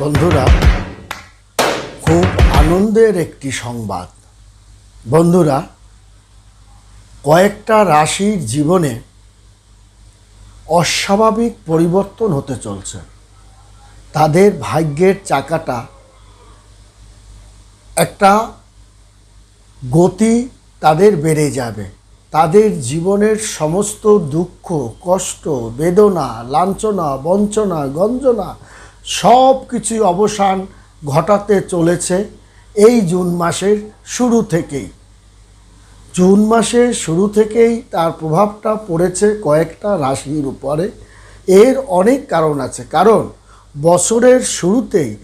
বন্ধুরা, খুব আনন্দের একটি সংবাদ। বন্ধুরা, কয়েকটা রাশির জীবনে অস্বাভাবিক পরিবর্তন হতে চলছে। তাদের ভাগ্যের চাকাটা একটা গতি তাদের বেড়ে যাবে। তাদের জীবনের সমস্ত দুঃখ, কষ্ট, বেদনা, লাঞ্ছনা, বঞ্চনা, গঞ্জনা সব কিছুই অবসান ঘটাতে চলেছে এই জুন মাসের শুরু থেকেই। জুন মাসের শুরু থেকেই তার প্রভাবটা পড়েছে কয়েকটা রাশির উপরে। এর অনেক কারণ আছে। কারণ বছরের শুরুতেই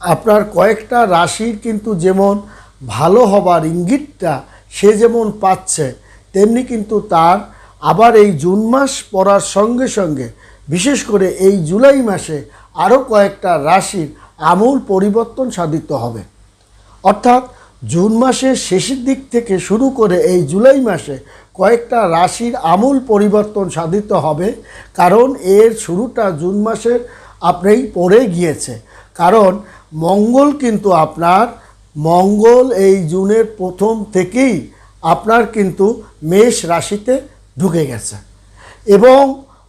আপনার কয়েকটা রাশির কিন্তু যেমন ভালো হবার ইঙ্গিতটা সে যেমন পাচ্ছে, তেমনি কিন্তু তার আবার এই জুন মাস পড়ার সঙ্গে সঙ্গে, বিশেষ করে এই জুলাই মাসে আরও কয়েকটা রাশির আমূল পরিবর্তন সাধিত হবে। অর্থাৎ জুন মাসের শেষের দিক থেকে শুরু করে এই জুলাই মাসে কয়েকটা রাশির আমূল পরিবর্তন সাধিত হবে, কারণ এর শুরুটা জুন মাসের আপনি পড়ে গিয়েছে। কারণ মঙ্গল কিন্তু আপনার, মঙ্গল এই জুনের প্রথম থেকেই আপনার কিন্তু মেষ রাশিতে ঢুকে গেছে। এবং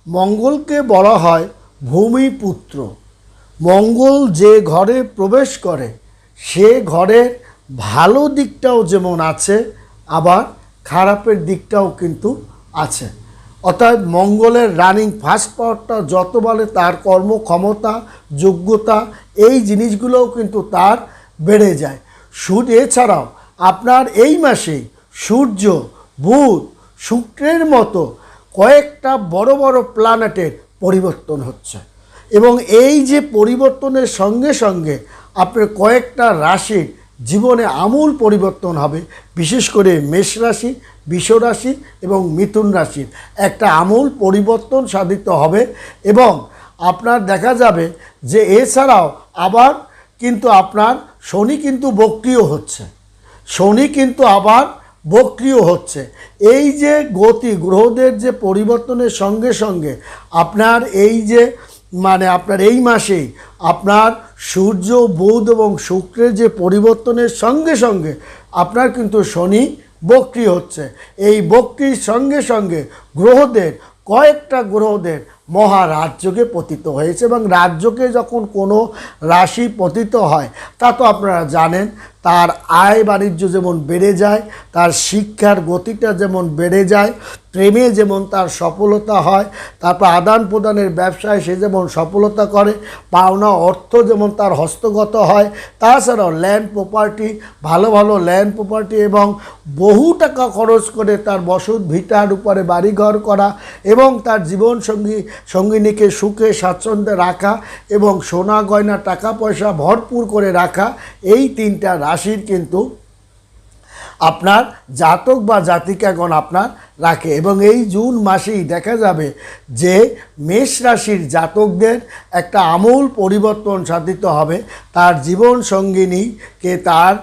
মঙ্গলকে বলা হয় ভূমিপুত্র। মঙ্গল যে ঘরে প্রবেশ করে, সে ঘরের ভালো দিকটাও যেমন আছে, আবার খারাপের দিকটাও কিন্তু আছে। অর্থাৎ মঙ্গলের রানিং ফার্স্ট পাওয়ারটা যত বলে তার কর্মক্ষমতা, যোগ্যতা, এই জিনিসগুলোও কিন্তু তার বেড়ে যায়। সূর্য এছাড়াও আপনার এই মাসেই সূর্য, বুধ, শুক্রের মতো কয়েকটা বড় বড় প্ল্যানেটের পরিবর্তন হচ্ছে। এবং এই যে পরিবর্তনের সঙ্গে সঙ্গে আপনার কয়েকটা রাশির জীবনে আমূল পরিবর্তন হবে, বিশেষ করে মেষ রাশি রাশি এবং মিথুন রাশির একটা আমূল পরিবর্তন সাধিত হবে এবং আপনার দেখা যাবে যে এছাড়াও আবার কিন্তু আপনার শনি কিন্তু বক্রিয় হচ্ছে। শনি কিন্তু আবার বক্রিয় হচ্ছে। এই যে গতি, গ্রহদের যে পরিবর্তনের সঙ্গে সঙ্গে আপনার এই যে মানে আপনার এই মাসেই আপনার সূর্য, বুধ এবং শুক্রের যে পরিবর্তনের সঙ্গে সঙ্গে আপনার কিন্তু শনি বক্রি হচ্ছে। এই বক্রির সঙ্গে সঙ্গে গ্রহদের, কয়েকটা গ্রহদের মহারাজ্যকে পতিত হয়েছে এবং রাজ্যকে যখন কোনো রাশি পতিত হয়, তা তো আপনারা জানেন, তার আয় বাণিজ্য যেমন বেড়ে যায়, তার শিক্ষার গতিটা যেমন বেড়ে যায়, প্রেমে যেমন তার সফলতা হয়, তারপর আদান প্রদানের ব্যবসায় সে যেমন সফলতা করে, পাওনা অর্থ যেমন তার হস্তগত হয়, তাছাড়াও ল্যান্ড প্রপার্টি ভালো ভালো ল্যান্ড প্রপার্টি এবং বহু টাকা খরচ করে তার বসত ভিটার উপরে বাড়িঘর করা এবং তার জীবনসঙ্গী সঙ্গিনীকে সুখে স্বাচ্ছন্দ্যে রাখা এবং সোনা গয়না টাকা পয়সা ভরপুর করে রাখা, এই তিনটা রাশির কিন্তু আপনার জাতক বা জাতিকাগণ আপনার রাখে। এবং এই জুন মাসেই দেখা যাবে যে মেষ রাশির জাতকদের একটা আমূল পরিবর্তন সাধিত হবে। তার জীবন সঙ্গিনীকে তার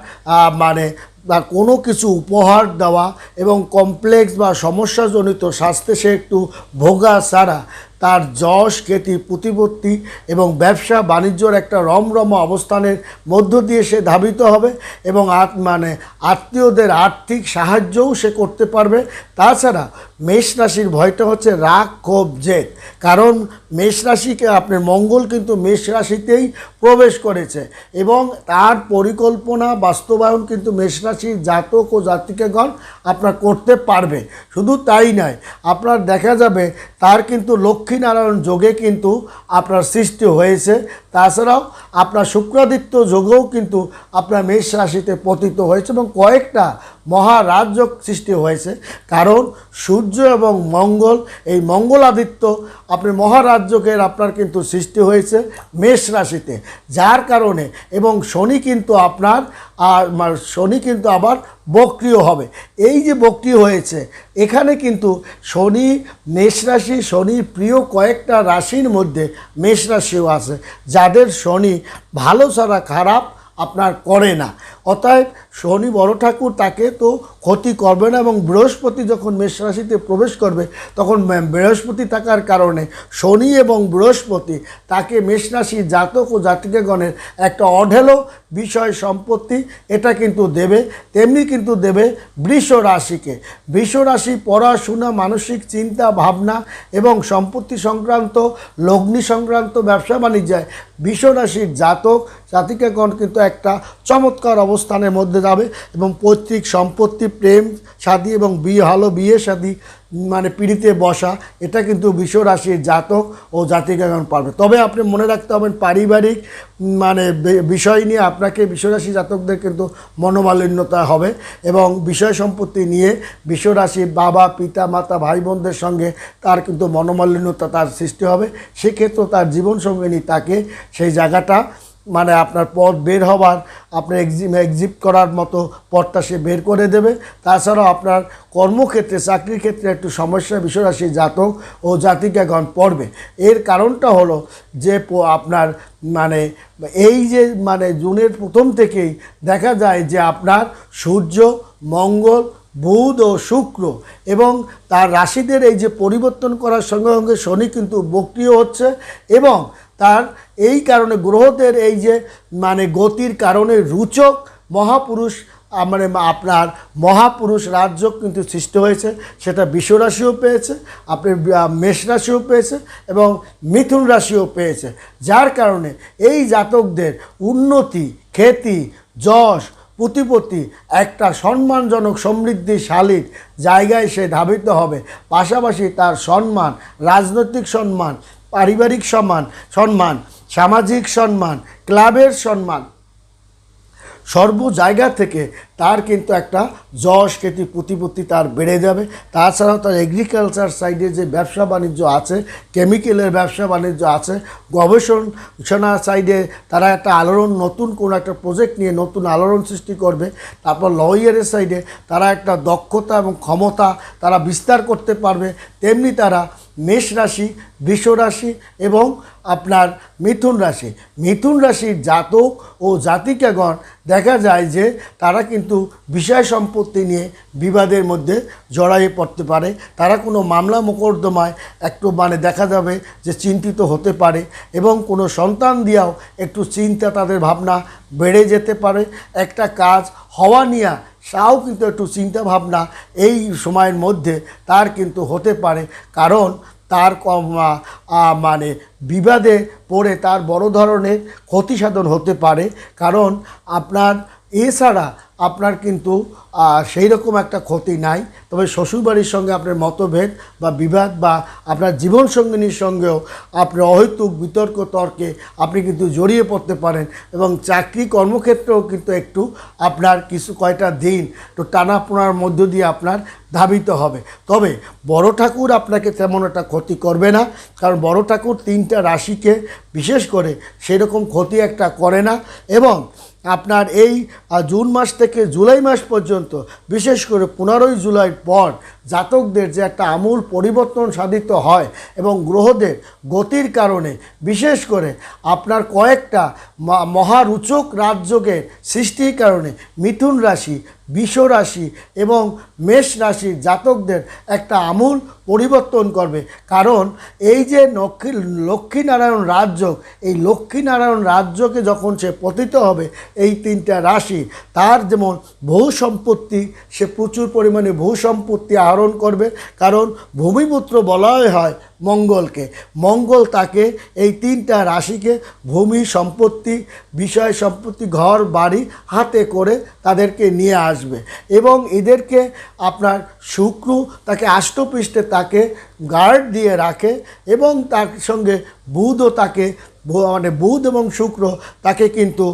মানে বা কোনো কিছু উপহার দেওয়া এবং কমপ্লেক্স বা সমস্যাজনিত স্বাস্থ্যে সে একটু ভোগা ছাড়া তার যশ, খ্যাতি প্রতিপত্তি এবং ব্যবসা বাণিজ্যর একটা রমরম অবস্থানের মধ্য দিয়ে সে ধাবিত হবে এবং মানে আত্মীয়দের আর্থিক সাহায্যও সে করতে পারবে। তাছাড়া মেষ রাশির ভয়টা হচ্ছে রাগ, ক্ষোভ, জেদ। কারণ মেষ রাশিকে আপনার মঙ্গল কিন্তু মেষ রাশিতেই প্রবেশ করেছে এবং তার পরিকল্পনা, বাস্তবায়ন কিন্তু মেষ রাশির জাতক ও জাতিকাগণ আপনার করতে পারবে। শুধু তাই নয়, আপনার দেখা যাবে তার কিন্তু লক্ষ্মীনারায়ণ যোগে কিন্তু আপনার সৃষ্টি হয়েছে। তাছাড়াও আপনার শুক্রাদিত্য যোগেও কিন্তু আপনার মেষ রাশিতে পতিত হয়েছে এবং কয়েকটা মহারাজ্য সৃষ্টি হয়েছে। কারণ সূর্য এবং মঙ্গল, এই মঙ্গলাদিত্য আপনি মহারাজ্যকের আপনার কিন্তু সৃষ্টি হয়েছে মেষ রাশিতে। যার কারণে এবং শনি কিন্তু আপনার, আর শনি কিন্তু আবার বক্রিয় হবে। এই যে বক্রিয় হয়েছে, এখানে কিন্তু শনি, মেষ রাশি, শনির প্রিয় কয়েকটা রাশির মধ্যে মেষ রাশিও আছে। যাদের শনি ভালো ছাড়া খারাপ আপনার করে না। অতএব শনি বড় ঠাকুর, তাকে তো ক্ষতি করবে না এবং বৃহস্পতি যখন মেষ রাশিতে প্রবেশ করবে, তখন বৃহস্পতি থাকার কারণে শনি এবং বৃহস্পতি তাকে মেষ রাশি জাতক ও জাতিকাগণের একটা অঢেলো বিষয় সম্পত্তি, এটা কিন্তু দেবে, তেমনি কিন্তু দেবে বৃষ রাশিকে। বৃষ রাশি পড়াশোনা, মানসিক চিন্তা, ভাবনা এবং সম্পত্তি সংক্রান্ত, লগ্নি সংক্রান্ত, ব্যবসা বাণিজ্যায় বৃষ রাশির জাতক, জাতিকাগণ কিন্তু একটা চমৎকার অবস্থানের মধ্যে যাবে এবং পৈতৃক সম্পত্তি, প্রেম শাদী এবং বিয়ে ভালো বিয়ে শাদী মানে পিড়িতে বসা, এটা কিন্তু বিশ্ব রাশির জাতক ও জাতিকাগণ পারবে। তবে আপনি মনে রাখতে হবেন পারিবারিক মানে বিষয় নিয়ে আপনাকে বিশ্বরাশি জাতকদের কিন্তু মনোমালিন্যতা হবে এবং বিষয় সম্পত্তি নিয়ে বিশ্বরাশি বাবা, পিতা, মাতা ভাই বোনদের সঙ্গে তার কিন্তু মনোমালিন্যতা তার সৃষ্টি হবে। সেক্ষেত্রে তার জীবনসঙ্গিনী তাকে সেই জায়গাটা মানে আপনার পথ বের হবার, আপনার এক্সিম এক্সিট করার মতো পথটা সে বের করে দেবে। তাছাড়াও আপনার কর্মক্ষেত্রে, চাকরির ক্ষেত্রে একটু সমস্যা বিশ্বরাশি জাতক ও জাতিকাগণ পড়বে। এর কারণটা হলো যে আপনার মানে এই যে মানে জুনের প্রথম থেকেই দেখা যায় যে আপনার সূর্য, মঙ্গল, বুধ ও শুক্র এবং তার রাশিদের এই যে পরিবর্তন করার সঙ্গে সঙ্গে শনি কিন্তু বক্রিয় হচ্ছে এবং তার এই কারণে গ্রহদের এই যে মানে গতির কারণে রুচক মহাপুরুষ মানে আপনার মহাপুরুষ রাজ্য কিন্তু সৃষ্টি হয়েছে, সেটা বিশ্বরাশিও পেয়েছে, আপনি মেষ রাশিও পেয়েছে এবং মিথুন রাশিও পেয়েছে। যার কারণে এই জাতকদের উন্নতি, খ্যাতি, যশ, প্রতিপত্তি একটা সম্মানজনক সমৃদ্ধিশালীর জায়গায় সে ধাবিত হবে। পাশাপাশি তার সম্মান, রাজনৈতিক সম্মান পারিবারিক সম্মান সম্মান সামাজিক সম্মান ক্লাবের সম্মান। সর্ব জায়গা থেকে তার কিন্তু একটা যশ খ্যাতি, প্রতিপত্তি তার বেড়ে যাবে। তাছাড়াও তার এগ্রিকালচার সাইডে যে ব্যবসা বাণিজ্য আছে কেমিক্যালের ব্যবসা বাণিজ্য আছে, গবেষণা সাইডে তারা একটা আলোড়ন, নতুন কোনো একটা প্রজেক্ট নিয়ে নতুন আলোড়ন সৃষ্টি করবে। তারপর লয়ারের সাইডে তারা একটা দক্ষতা এবং ক্ষমতা তারা বিস্তার করতে পারবে। তেমনি তারা মেষ রাশি, বৃষ রাশি এবং আপনার মিথুন রাশি। মিথুন রাশির জাতক ও জাতিকাগণ দেখা যায় যে তারা কিন্তু বিষয় সম্পত্তি নিয়ে বিবাদের মধ্যে জড়াইয়ে পড়তে পারে। তারা কোনো মামলা মোকদ্দমায় একটু মানে দেখা যাবে যে চিন্তিত হতে পারে এবং কোনো সন্তান দিয়াও একটু চিন্তা তাদের ভাবনা বেড়ে যেতে পারে। একটা কাজ হওয়া নিয়ে তাও কিন্তু একটু চিন্তা ভাবনা এই সময়ের মধ্যে তার কিন্তু হতে পারে। কারণ তার মানে বিবাদে পড়ে তার বড় ধরনের ক্ষতি সাধন হতে পারে। কারণ আপনার এছাড়া আপনার কিন্তু সেই রকম একটা ক্ষতি নাই। তবে শ্বশুরবাড়ির সঙ্গে আপনার মতভেদ বা বিবাদ বা আপনার জীবনসঙ্গিনীর সঙ্গেও আপনার অহেতুক বিতর্ক, তর্কে আপনি কিন্তু জড়িয়ে পড়তে পারেন এবং চাকরি কর্মক্ষেত্রেও কিন্তু একটু আপনার কিছু কয়টা দিন তো টানাপোনার মধ্য দিয়ে আপনার ধাবিত হবে। তবে বড় ঠাকুর আপনাকে তেমন একটা ক্ষতি করবে না, কারণ বড় ঠাকুর তিনটা রাশিকে বিশেষ করে সেরকম ক্ষতি একটা করে না এবং আপনার এই জুন মাস থেকে জুলাই মাস পর্যন্ত, বিশেষ করে পনেরোই জুলাই পর জাতকদের যে একটা আমূল পরিবর্তন সাধিত হয় এবং গ্রহদের গতির কারণে, বিশেষ করে আপনার কয়েকটা মহারুচক রাজযোগের সৃষ্টির কারণে মিথুন রাশি বিষ রাশি এবং মেষ রাশির জাতকদের একটা আমূল পরিবর্তন করবে। কারণ এই যে লক্ষ্মী, লক্ষ্মীনারায়ণ রাজযোগ এই লক্ষ্মীনারায়ণ রাজ্যকে যখন সে পতিত হবে, এই তিনটা রাশি, তার যেমন বহু সম্পত্তি, সে প্রচুর পরিমাণে বহু সম্পত্তি আহরণ করবে। কারণ ভূমিপুত্র বলাই হয় মঙ্গলকে। মঙ্গল তাকে এই তিনটা রাশিকে ভূমি, সম্পত্তি, বিষয়, সম্পত্তি, ঘর, বাড়ি হাতে করে তাদেরকে নিয়ে আসবে। এবং এদেরকে আপনার শুক্র তাকে আষ্টপৃষ্ঠে তাকে গার্ড দিয়ে রাখে এবং তার সঙ্গে বুধও তাকে মানে বুধ এবং শুক্র তাকে কিন্তু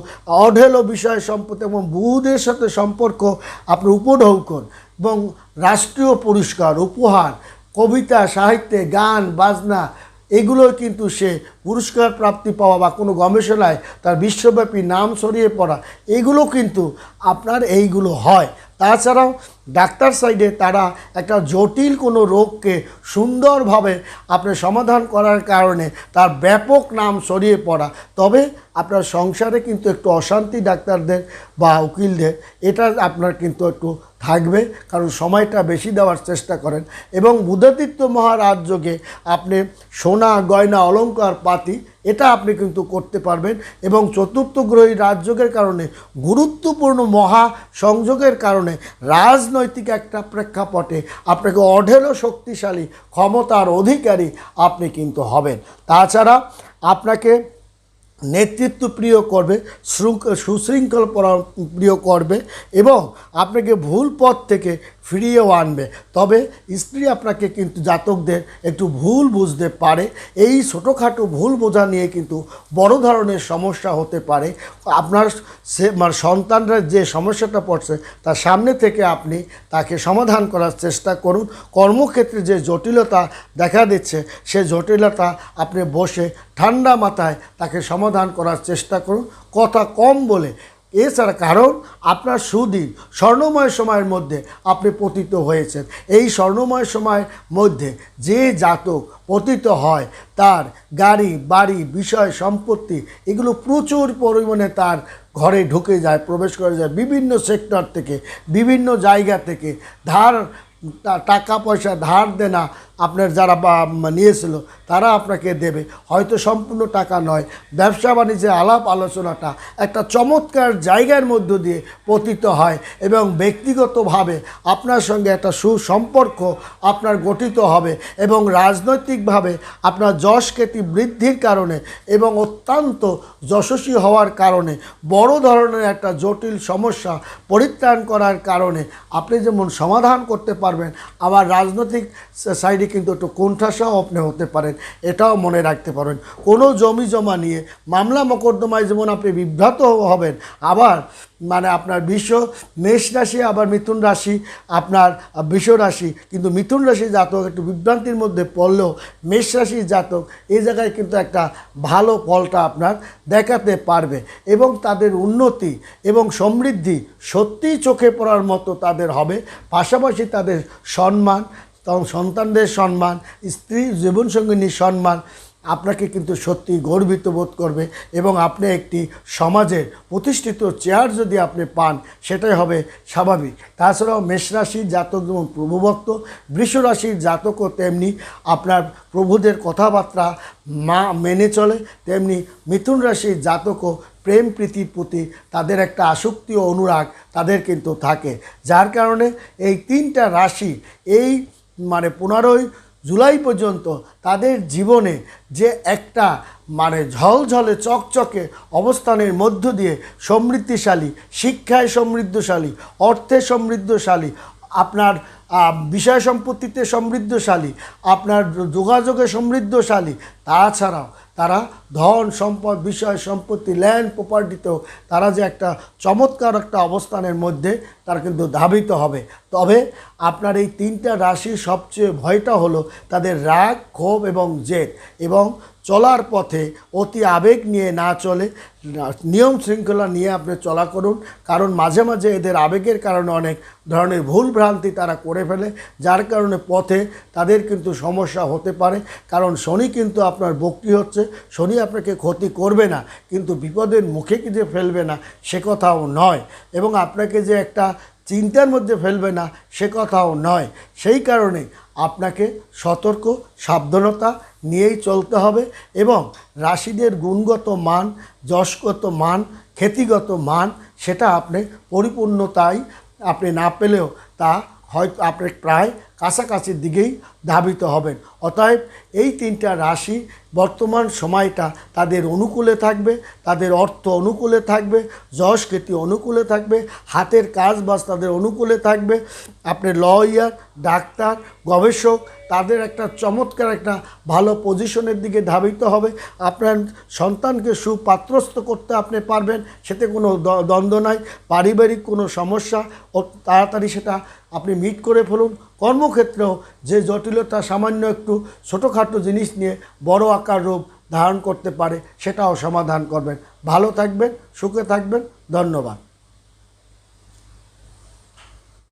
অঢেলো বিষয়, সম্পত্তি এবং বুধের সাথে সম্পর্ক আপনি উপঢৌকন এবং রাষ্ট্রীয় পুরস্কার, উপহার কবিতা, সাহিত্যে, গান, বাজনা এগুলো কিন্তু সে পুরস্কার প্রাপ্তি পাওয়া বা কোনো গবেষণায় তার বিশ্বব্যাপী নাম ছড়িয়ে পড়া, এগুলো কিন্তু আপনার এইগুলো হয়। তাছাড়াও ডাক্তার সাইডে তারা একটা জটিল কোনো রোগকে সুন্দরভাবে আপনি সমাধান করার কারণে তার ব্যাপক নাম ছড়িয়ে পড়া। তবে আপনার সংসারে কিন্তু একটু অশান্তি ডাক্তারদের বা উকিলদের, এটা আপনার কিন্তু একটু থাকবে, কারণ সময়টা বেশি দেওয়ার চেষ্টা করেন। এবং বুধাদিত্য মহারাজযোগে আপনি সোনা, গয়না অলংকার পাতি এটা আপনি কিন্তু করতে পারবেন। এবং চতুর্থ গ্রহী রাজযোগের কারণে, গুরুত্বপূর্ণ মহা সংযোগের কারণে রাজনৈতিক একটা প্রেক্ষাপটে আপনাকে অঢেলো শক্তিশালী ক্ষমতার অধিকারী আপনি কিন্তু হবেন। তাছাড়া আপনাকে নেতৃত্ব প্রিয় করবে শৃঙ্খল সুশৃঙ্খল প্রিয় করবে এবং আপনাকে ভুল পথ থেকে ফিরিয়েও আনবে। তবে স্ত্রী আপনাকে কিন্তু জাতকদের একটু ভুল বুঝতে পারে। এই ছোটোখাটো ভুল বোঝা নিয়ে কিন্তু বড় ধরনের সমস্যা হতে পারে। আপনার সে মানে সন্তানরা যে সমস্যাটা পড়ছে, তার সামনে থেকে আপনি তাকে সমাধান করার চেষ্টা করুন। কর্মক্ষেত্রে যে জটিলতা দেখা দিচ্ছে, সে জটিলতা আপনি বসে ঠান্ডা মাথায় তাকে সমাধান করার চেষ্টা করুন। কথা কম বলে এছাড়া কারণ আপনার সুদিন স্বর্ণময় সময়ের মধ্যে আপনি পতিত হয়েছেন। এই স্বর্ণময় সময়ের মধ্যে যে জাতক পতিত হয়, তার গাড়ি, বাড়ি, বিষয়, সম্পত্তি, এগুলো প্রচুর পরিমাণে তার ঘরে ঢুকে যায়, প্রবেশ করে যায় বিভিন্ন সেক্টর থেকে, বিভিন্ন জায়গা থেকে। ধার টাকা পয়সা ধার দেনা আপনার যারা নিয়েছিল, তারা আপনাকে দেবে। হয়তো সম্পূর্ণ টাকা নয়। ব্যবসা বাণিজ্যের আলাপ আলোচনাটা একটা চমৎকার জায়গার মধ্য দিয়ে পতিত হয় এবং ব্যক্তিগতভাবে আপনার সঙ্গে একটা সুসম্পর্ক আপনার গঠিত হবে এবং রাজনৈতিকভাবে আপনার যশ খ্যাতি বৃদ্ধির কারণে এবং অত্যন্ত যশস্বী হওয়ার কারণে বড় ধরনের একটা জটিল সমস্যা পরিত্রাণ করার কারণে আপনি যেমন সমাধান করতে পারবেন, আবার রাজনৈতিক সাইডে কিন্তু একটু কোণঠাসাও আপনি হতে পারেন, এটাও মনে রাখতে পারেন। কোনো জমি জমা নিয়ে মামলা মোকদ্দমায় যেমন আপনি বিভ্রাত হবেন, আবার মানে আপনার বিশ্ব মেষ রাশি, আবার মিথুন রাশি, আপনার বিশ্ব রাশি, কিন্তু মিথুন রাশি জাতক একটু বিভ্রান্তির মধ্যে পড়লেও মেষ রাশির জাতক এই জায়গায় কিন্তু একটা ভালো ফলটা আপনার দেখাতে পারবে এবং তাদের উন্নতি এবং সমৃদ্ধি সত্যিই চোখে পড়ার মতো তাদের হবে। পাশাপাশি তাদের সম্মান তখন সন্তানদের সম্মান, স্ত্রী জীবনসঙ্গিনীর সম্মান আপনাকে কিন্তু সত্যি গর্বিত বোধ করবে এবং আপনি একটি সমাজের প্রতিষ্ঠিত চেয়ার যদি আপনি পান, সেটাই হবে স্বাভাবিক। তাছাড়াও মেষরাশির জাতক যেমন প্রভুভক্ত বৃষরাশির জাতকও তেমনি আপনার প্রভুদের কথাবার্তা মা মেনে চলে, তেমনি মিথুন রাশির জাতকও প্রেম প্রীতির প্রতি তাদের একটা আসক্তি ও অনুরাগ তাদের কিন্তু থাকে। যার কারণে এই তিনটা রাশি এই মানে পনেরোই জুলাই পর্যন্ত তাদের জীবনে যে একটা মানে ঝলঝলে, চকচকে অবস্থানের মধ্য দিয়ে সমৃদ্ধিশালী, শিক্ষায় সমৃদ্ধশালী, অর্থে সমৃদ্ধশালী, আপনার বিষয় সম্পত্তিতে সমৃদ্ধশালী, আপনার যোগাযোগে সমৃদ্ধশালী তাছাড়াও তারা ধন সম্পদ, বিষয় সম্পত্তি ল্যান্ড প্রপার্টিতেও তারা যে একটা চমৎকার একটা অবস্থানের মধ্যে তারা কিন্তু ধাবিত হবে। তবে আপনার এই তিনটা রাশির সবচেয়ে ভয়টা হলো তাদের রাগ, ক্ষোভ এবং জেদ এবং চলার পথে অতি আবেগ নিয়ে না চলে। নিয়ম শৃঙ্খলা নিয়ে আপনি চলা করুন। কারণ মাঝে মাঝে এদের আবেগের কারণে অনেক ধরনের ভুল ভ্রান্তি তারা করে ফেলে, যার কারণে পথে তাদের কিন্তু সমস্যা হতে পারে। কারণ শনি কিন্তু আপনার বক্রি হচ্ছে। শনি আপনাকে ক্ষতি করবে না, কিন্তু বিপদের মুখে কি যে ফেলবে না, সে কথাও নয়। এবং আপনাকে যে একটা চিন্তার মধ্যে ফেলবে না, সে কথাও নয়। সেই কারণে আপনাকে সতর্ক, সাবধানতা নিয়েই চলতে হবে এবং রাশিদের গুণগত মান, যশগত মান খ্যাতিগত মান, সেটা আপনি পরিপূর্ণতাই আপনি না পেলেও তা হয়তো আপনি প্রায় কাছাকাছির দিকেই ধাবিত হবেন। অতএব এই তিনটা রাশি বর্তমান সময়টা তাদের অনুকূলে থাকবে, তাদের অর্থ অনুকূলে থাকবে যশ খ্যাতি অনুকূলে থাকবে, হাতের কাজ বাজ তাদের অনুকূলে থাকবে। আপনি লয়ার, ডাক্তার, গবেষক, তাদের একটা চমৎকার একটা ভালো পজিশনের দিকে ধাবিত হবে। আপনার সন্তানকে সুপাত্রস্থ করতে আপনি পারবেন, সেতে কোনো দ্বন্দ্ব নাই, পারিবারিক কোনো সমস্যা, ও তাড়াতাড়ি সেটা আপনি মিট করে ফেলুন। কর্মক্ষেত্রেও যে জটিলতা সামান্য একটু ছোটোখাটো জিনিস নিয়ে বড় আকার রূপ ধারণ করতে পারে, সেটাও সমাধান করবেন। ভালো থাকবেন, সুখে থাকবেন, ধন্যবাদ।